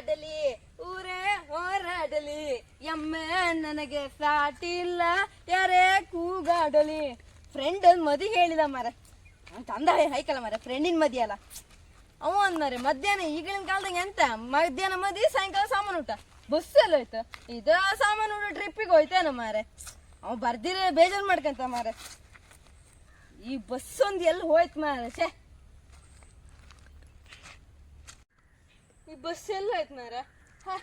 ಕೂಗಾಡಲಿ ಊರೇ ಹೋರಾಡಲಿ. ಎಮ್ಮೆ ನನಗೆ ಸಾಟಿ ಇಲ್ಲ ಯಾರೇ ಕೂಗಾಡಲಿ. ಫ್ರೆಂಡ್ ಮದಿ ಹೇಳಿದ ಮರ. ಅಂತ ಅಂದ ಹೈಕಲ್ಲ ಮರ ಫ್ರೆಂಡಿನ ಮದಿ ಅಲ್ಲ. ಅವ ಅಂದ್ಮಾರೆ ಮಧ್ಯಾಹ್ನ ಈಗಿನ ಕಾಲದಾಗ ಎಂತ? ಮಧ್ಯಾಹ್ನ ಮದಿ, ಸಾಯಂಕಾಲ ಸಾಮಾನು ಊಟ. ಬಸ್ ಎಲ್ಲ ಹೋಯ್ತು. ಇದ ಸಾಮಾನು ಊಟ ಟ್ರಿಪ್ಪಿಗೆ ಹೋಯ್ತೇನ ಮಾರೆ. ಅವ ಬರ್ದಿರ ಬೇಜಾರು ಮಾಡ್ಕಂತ ಮಾರೆ. ಈ ಬಸ್ ಒಂದು ಎಲ್ಲಿ ಹೋಯ್ತು ಮಾರೆ, ಛೇ. ಈ ಬಸ್ ಎಲ್ಲ ಆಯ್ತು ಮಾರ ಹ,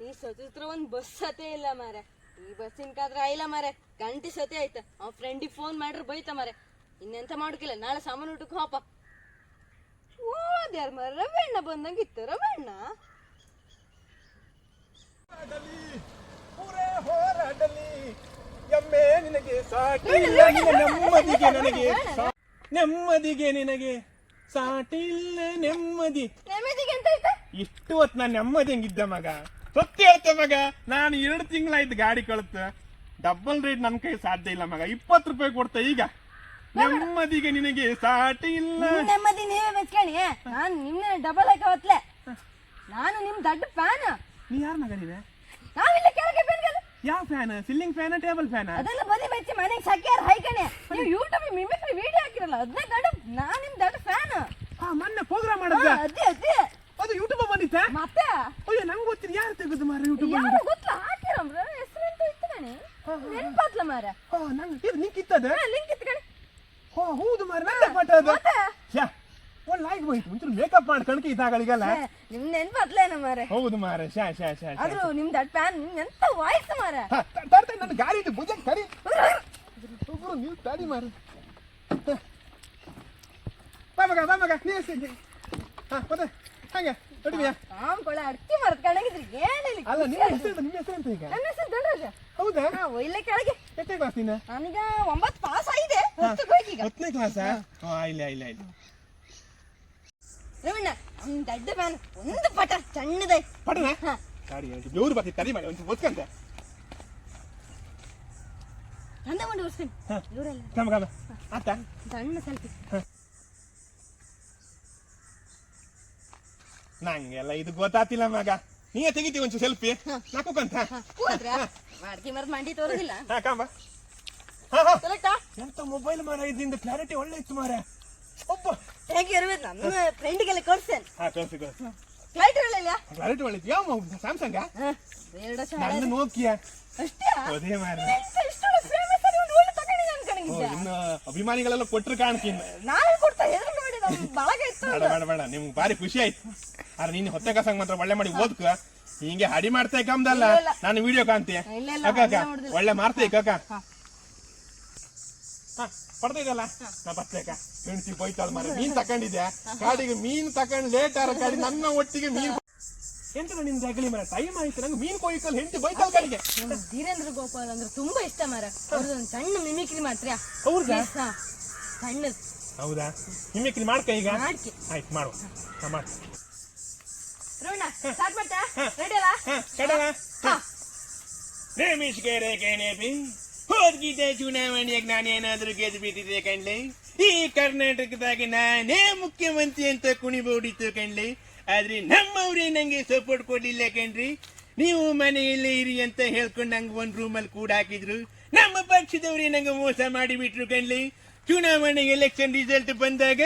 ಈ ಸತಿತ್ರ ಒಂದು ಬಸ್ ಸತೆ ಇಲ್ಲ ಮಾರ ಈ ಬಸ್ಸಿನ ಕಾದ್ರ ಆಯ್ಲ ಮಾರೆ ಗಂಟೆ ಸತಿ ಆಯ್ತ? ಅವ್ ಫ್ರೆಂಡಿಗೆ ಫೋನ್ ಮಾಡ್ರೆ ಬೈತ ಮಾರೆ ಇನ್ನೆಂತ ಮಾಡೋಕಿಲ್ಲ ನಾಳೆ ಸಾಮಾನು ಊಟಕ್ಕೆ ಹೋಪ. ಓದ್ಯಾರ ಮಾರ ರವಣ್ಣ ಬಂದಂಗಿತ್ತು ರವಣ್ಣ. ಸಾಟಿಲ್ಲ ನಿನ್ನ ನೆಮ್ಮದಿಗೆ ನನಗೆ ಸಾ- ನೆಮ್ಮದಿಗೆ ನಿನಗೆ ಸಾಟಿಲ್ಲ ನೆಮ್ಮದಿ ಇಷ್ಟು ಹೊತ್ತು ನಾನು ನೆಮ್ಮದಿ ಹೆಂಗಿದ್ದ ಮಗ? ಸತ್ಯ ಹೇಳ್ತೆ ಮಗ ನಾನು ಎರಡು ತಿಂಗಳಾಯ್ತು ಗಾಡಿ ಕಳ್ತ. ಡಬಲ್ ರೇಟ್ ನನ್ನ ಕೈ ಸಾಧ್ಯ ಇಲ್ಲ ಮಗ. ಇಪ್ಪತ್ತು ರೂಪಾಯಿ ಕೊಡ್ತ ಈಗ. ನೆಮ್ಮದಿಗೆ ನಿನಗೆ ಸಾಟಿ ಇಲ್ಲ. ನಿಮ್ ನೆಮ್ಮದಿ ನೀವೇ ಮೆಚ್ಕಣಿ ನಾನು ನಿನ್ನ ಡಬಲ್ ಹಾಕಿ ಹೊತ್ಲೆ. ನಾನು ನಿಮ್ ದೊಡ್ಡ ಫ್ಯಾನ್ ನೀ ಯಾರ ಮಗ ನೀವೇ? ನಾವಿಲ್ಲ ಕೆಳಗೆ ಬೆನ್ಗಲ್ಲ ಯಾವ fan ceiling fan table fan ಅದೆಲ್ಲ ಬದಿ ಮೆಚ್ಚಿ ಮನೆಗೆ ಸಕ್ಯಾರ ಹೈಕಣೆ. ನೀವು ಯೂಟ್ಯೂಬ್ ಮಿಮಿಕ್ರಿ ವಿಡಿಯೋ ಹಾಕಿರಲ್ಲ. ಅದನ್ನೇ ದೊಡ್ಡ ನಾನು ನಿಮ್ ದೊಡ್ಡ ಫ್ಯಾನ್ ಹಾ ಮೊನ್ನೆ ಪ್ರೋಗ್ರಾಮ್ ಮಾಡಿದ್ದೆ. ಅದು ಯೂಟ್ಯೂಬ್ ಬಂದಿತ್ತ ಮತ್ತೆ ಅಯ್ಯೋ ನಂಗೆ ತೆಗೆದು ಮಾರ ಯೂಟ್ಯೂಬ್ ಯಾರು ಗೊತ್ತಲ್ಲ ಹಾಕಿರಮ್ರ ಹೆಸರೆಂತ ಇತ್ತು ಕಣಿ? ನೆನಪಾತ್ಲ ಮಾರ ಹಾ. ನಂಗೆ ಇದು ನಿಂಗೆ ಇತ್ತದ. ಲಿಂಕ್ ಇತ್ತು ಕಣೆ. ಹೋ ಹೌದು ಮಾರ ಅದು ಮತ್ತೆ? ಯಾ ಒಳ್ಳೆ ಲೈಕ್ ಹೋಯ್ತು. ಒಂಚೂರು ಮೇಕಪ್ ಮಾಡಿ ಕಣಕಿ ಇದ್ದಾಗಳಿಗೆಲ್ಲ ಏ, ನಿಮ್ ನೆನ್ಪಾತ್ಲೇನ ಮಾರ ಹೌದು ಮಾರ ಶಾ ಶಾ ಶಾ. ಆದ್ರೂ ದಟ್ ದೊಡ್ಡ ಫ್ಯಾನ್ ಎಂತ ವಾಯ್ಸ್ ಮಾರ ತರ್ತೆ ನನ್ನ ಗಾಡಿ ಇದು ಭುಜ ಕರಿ ಒಬ್ರು ನೀವು ತಾಡಿ ಮಾರ ಬಾ ಮಗ ಬಾ ಮಗ ನೀ. ಹಾ ಮತ್ತೆ? ಹಂಗೆ ನಡಿವ್ಯಾ ಆಮ್ ಕೊಳೆ ಅಡ್ಕಿ ಮರದ ಕಣಗಿದ್ರಿ ಏನಿಲ್ಲ ಅಲ್ಲ ನಿಮ್ಮ ಹೆಸರು ನಿಮ್ಮ ಹೆಸರು ಅಂತ ಈಗ? ನನ್ನ ಹೆಸರು ಧನರಾಜ. ಹೌದಾ? ಹಾ ಒಯ್ಲೆ ಕೆಳಗೆ. ಎಷ್ಟೇ ಕ್ಲಾಸ್ ನೀನು? ನಾನೀಗ ಒಂಬತ್ತು ಪಾಸ್ ಆಗಿದೆ ಹತ್ತು ಈಗ ಹತ್ತನೇ ಕ್ಲಾಸಾ ಹಾ. ಇಲ್ಲ ಇಲ್ಲ ಇಲ್ಲ. ರಮಣ್ಣ ನಮ್ ದಡ್ಡ ಒಂದು ಪಟ ಸಣ್ಣದೈ ಪಡನ ಹಾ. ಗಾಡಿ ಬೆವರು ಬರ್ತಿ ಮಾಡಿ ಒಂದು ಓದ್ಕಂತ ಚಂದ. ಇವರೆಲ್ಲ. ಆತ? ಸಣ್ಣ ಸೆಲ್ಫಿ ನಂಗೆಲ್ಲ ಇದು ಗೊತ್ತಾತಿಲ್ಲ ಮಗ. ನೀ ತೆಗಿತೀವಿ ಒಂಚೂರು ಸೆಲ್ಫಿ ನಾಕೋಕಂತ ಮರದ ಮಂಡಿ ಹಾ ಕಾಂಬ ಎಂತ ಮೊಬೈಲ್ ಮಾರ ಇದ್ರಿಂದ ಕ್ಲಾರಿಟಿ ಒಳ್ಳೆ ಇತ್ತು ಮಾರ. ಒಬ್ಬ. ಹೇಗೆ ಇರ್ಬೇಕು ನನ್ನ ಫ್ರೆಂಡ್ಗೆಲ್ಲ ಕೊಡ್ಸೇನೆ ಹಾ ಕಳ್ಸಿ ಕಳ್ಸಿ ಕ್ಲಾರಿಟಿ ಒಳ್ಳೆ ಯಾವ ಸ್ಯಾಮ್ಸಂಗ ಎರಡು ನನ್ನ ನೋಕಿಯಾ ಅಷ್ಟೇ ಅದೇ ಮಾರ. ಇನ್ನು ಅಭಿಮಾನಿಗಳೆಲ್ಲ ಕೊಟ್ಟರು ಕಾಣ್ತೀನಿ. ನಾನು ಕೊಡ್ತಾ ಬೇಡ ಬೇಡ ಬೇಡ. ನಿಮ್ಗೆ ಭಾರಿ ಖುಷಿ ಆಯ್ತು. ಆದ್ರೆ ನೀನು ಹೊತ್ತೆ ಕಸಂಗ್ ಮಾತ್ರ ಒಳ್ಳೆ ಮಾಡಿ ಓದ್ಕ. ಹಿಂಗೆ ಹಡಿ ಮಾಡ್ತಾ ಕಮ್ದಲ್ಲ. ನಾನು ವಿಡಿಯೋ ಕಾಣ್ತೀಯ ಇಲ್ಲ, ಅಕ್ಕ. ಒಳ್ಳೆ ಮಾಡ್ತೇ ಕಕ್ಕ ಪಡ್ತೈದಲ್ಲ ನಾ ಬರ್ತೇಕ ಹೆಣ್ತಿ ಬೈತಾಳ ಮಾರ ಮೀನ್ ತಕೊಂಡಿದ್ಯಾ? ಕಾಡಿಗೆ ಮೀನ್ ತಕೊಂಡ್ ಲೇಟ್ ಆರ ಕಾಡಿ ನನ್ನ ಒಟ್ಟಿಗೆ ಮೀನ್ ಎಂತ ನಿನ್ ಜಗಲಿ ಮರ ಟೈಮ್ ಆಯ್ತು ನಂಗೆ ಮೀನ್ ಕೊಯ್ಕಲ್ ಹೆಂಡತಿ ಬೈತಾಳ ಕಾಡಿಗೆ. ಧೀರೇಂದ್ರ ಗೋಪಾಲ್ ಅಂದ್ರೆ ತುಂಬಾ ಇಷ್ಟ ಮಾರ ಅವ್ರದ್ದೊಂದು ಸಣ್ಣ ಮಿಮಿಕ್ರಿ ಮಾತ್ರ. ಹೌದಾ? ಸಣ್ಣದು. ಹೌದಾ? ಮಿಮಿಕ್ರಿ ಮಾಡ್ಕ ಈಗ? ಆಯ್ತು ಮಾಡುವ ಹಾ ಮಾಡು ರೋಣ ಸ್ಟಾರ್ಟ್ ಮಾಡ್ತಾ ರೆಡಿ ಅಲ್ಲ. ಕಡಲ ಹೋದ್ಗಿದ್ದೆ ನಾನೇನಾದ್ರೂ ಗೆದ್ದು ಬಿಟ್ಟಿದ್ದೆ ಕಣ್ಲೆ? ಈ ಕರ್ನಾಟಕದಾಗ ನಾನೇ ಮುಖ್ಯಮಂತ್ರಿ ಅಂತ ಕುಣಿಬೋಡಿತ್ತು ಕಣ್ಲೆ? ಆದ್ರೆ ನಮ್ಮವ್ರೇ ನಂಗೆ ಸಪೋರ್ಟ್ ಕೊಡ್ಲಿಲ್ಲ ಕಣ್ರಿ. ನೀವು ಮನೆಯಲ್ಲೇ ಇರಿ ಅಂತ ಹೇಳ್ಕೊಂಡು ನಂಗೆ ಒಂದ್ ರೂಮಲ್ಲಿ ಕೂಡ ಹಾಕಿದ್ರು. ನಮ್ಮ ಪಕ್ಷದವರೇ ನಂಗೆ ಮೋಸ ಮಾಡಿಬಿಟ್ರು ಕಣ್ಲಿ. ಚುನಾವಣೆ ಎಲೆಕ್ಷನ್ ರಿಸಲ್ಟ್ ಬಂದಾಗ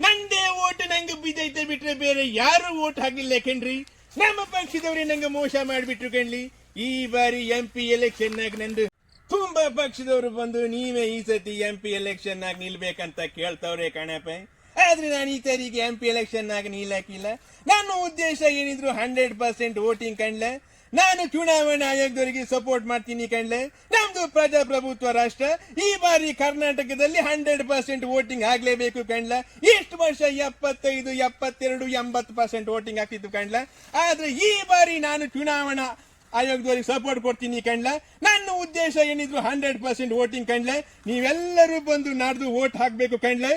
ನಂದೇ ಓಟ್ ನಂಗೆ ಬಿದ್ದೈತೆ ಬಿಟ್ರೆ ಬೇರೆ ಯಾರು ಓಟ್ ಹಾಕಿಲ್ಲ ಕಣ್ರಿ? ನಮ್ಮ ಪಕ್ಷದವರೇ ನಂಗೆ ಮೋಸ ಮಾಡಿಬಿಟ್ರು ಕಣ್ಲಿ. ಈ ಬಾರಿ ಎಂ ಪಿ ಎಲೆಕ್ಷನ್ ನಾಗ ನಂದು ತುಂಬಾ ಪಕ್ಷದವರು ಬಂದು ನೀವೇ ಈ ಸತಿ ಎಂ ಪಿ ಎಲೆಕ್ಷನ್ ನಾಗ ನಿಲ್ಬೇಕಂತ ಕೇಳ್ತವ್ರೆ ಕಣಪ್ಪ. ಆದ್ರೆ ನಾನು ಈ ಸರಿಗೆ ಎಂ ಪಿ ಎಲೆಕ್ಷನ್ ನಾಗ ನಿಲ್ಲಕ್ಕಿಲ್ಲ ನನ್ನ ಉದ್ದೇಶ ಏನಿದ್ರು ಹಂಡ್ರೆಡ್ ಪರ್ಸೆಂಟ್ ವೋಟಿಂಗ್ ಕಣ್ಲೆ. ನಾನು ಚುನಾವಣಾ ಆಯೋಗದವರಿಗೆ ಸಪೋರ್ಟ್ ಮಾಡ್ತೀನಿ ಕಣ್ಲೆ. ನಮ್ದು ಪ್ರಜಾಪ್ರಭುತ್ವ ರಾಷ್ಟ್ರ. ಈ ಬಾರಿ ಕರ್ನಾಟಕದಲ್ಲಿ ಹಂಡ್ರೆಡ್ ಪರ್ಸೆಂಟ್ ವೋಟಿಂಗ್ ಆಗ್ಲೇಬೇಕು ಕಣ್ಲ. ಇಷ್ಟು ವರ್ಷ? ಎಪ್ಪತ್ತೈದು, ಎಪ್ಪತ್ತೆರಡು, ಎಂಬತ್ತು ಪರ್ಸೆಂಟ್ ವೋಟಿಂಗ್ ಆಗ್ತಿತ್ತು ಕಣ್ಲ. ಆದ್ರೆ ಈ ಬಾರಿ ನಾನು ಚುನಾವಣಾ ಆಯೋಗದವರಿಗೆ ಸಪೋರ್ಟ್ ಕೊಡ್ತೀನಿ ಕಣ್ಲ. ನನ್ನ ಉದ್ದೇಶ ಏನಿದ್ರು ಹಂಡ್ರೆಡ್ ಪರ್ಸೆಂಟ್ ವೋಟಿಂಗ್ ಕಣ್ಲೆ. ನೀವೆಲ್ಲರೂ ಬಂದು ನಾಡ್ದು ವೋಟ್ ಹಾಕ್ಬೇಕು ಕಣ್ಲೆ.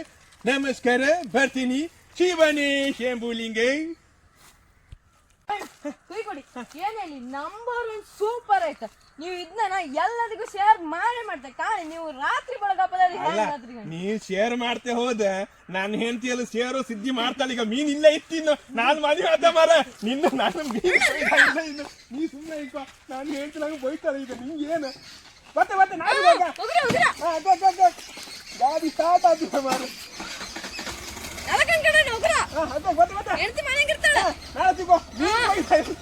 ನಮಸ್ಕಾರ, ಬರ್ತೀನಿ. ಶಿವನೇ, ಶಂಭುಲಿಂಗ. ಕುಯ್ ಕೊಡಿ. ಏನ್ ಹೇಳಿ ನಂಬರ್ ಒನ್ ಸೂಪರ್ ಆಯ್ತು ನೀವು ಇದನ್ನ ಎಲ್ಲರಿಗೂ ಶೇರ್ ಮಾಡೇ ಮಾಡ್ತೆ. ಕಾಣಿ ನೀವು ರಾತ್ರಿ ಬೆಳಗಪ್ಪದಲ್ಲಿ ಅಲ್ಲ ನೀನ್ ಶೇರ್ ಮಾಡ್ತೆ ಹೋದೆ. ನಾನು ಹೆಂಡತಿಯಲ್ಲಿ ಶೇರು ಸಿದ್ಧಿ ಮಾಡ್ತಾಳೆ. ಈಗ ಮೀನ್ ಇಲ್ಲ ಇತ್ತಿನ್ನು ನಾನು ಮದುವೆ ಆದ ಮಾರ ನಿನ್ನ ನಾನು ಮೀನ್ ಇನ್ನು. ನೀ ಸುಮ್ಮನೆ ಈಗ ನಾನು ಹೇಳ್ತೀನಿ ನಂಗೆ ಬೈತಾಳೆ ಈಗ. ನಿಂಗೆ ಏನು? ಮತ್ತೆ ಮತ್ತೆ ನಾನು. ಗಾಡಿ ಆಗಿದೆ ಮಾರ ಎಲ್ಲ ಕಣ್ಕಡೆ ಹೋಗ್ರ ಹಾ, ಅದೇ, ಮತ್ತೆ ಮತ್ತೆ ಹೆಂಡತಿ